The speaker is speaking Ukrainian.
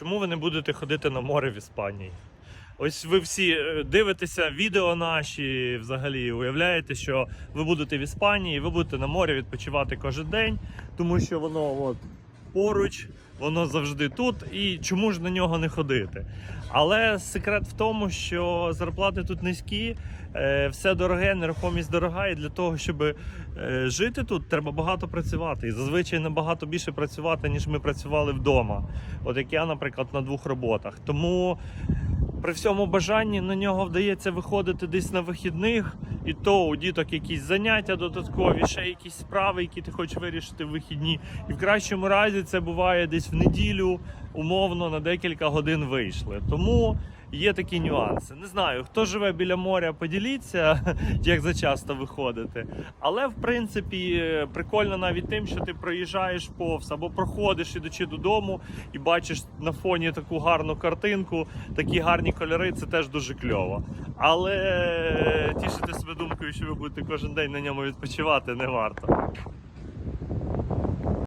чому ви не будете ходити на море в Іспанії? Ось ви всі е, дивитеся відео наші, взагалі уявляєте, що ви будете в Іспанії, ви будете на морі відпочивати кожен день, тому що воно от поруч, воно завжди тут. І чому ж на нього не ходити? Але секрет в тому, що зарплати тут низькі, е, все дороге, нерухомість дорога, і для того, щоб е, жити тут, треба багато працювати. І зазвичай набагато більше працювати, ніж ми працювали вдома. От як я, наприклад, на двох роботах. Тому при всьому бажанні на нього вдається виходити десь на вихідних, і то у діток якісь заняття додаткові, ще якісь справи, які ти хочеш вирішити в вихідні. І в кращому разі це буває десь в неділю, умовно на декілька годин вийшли. Тому є такі нюанси. Не знаю, хто живе біля моря, поділіться, як зачасто виходити. Але в принципі прикольно навіть тим, що ти проїжджаєш повз або проходиш, ідучи додому, і бачиш на фоні таку гарну картинку, такі гарні кольори, це теж дуже кльово. Але тішити себе думкою, що ви будете кожен день на ньому відпочивати, не варто.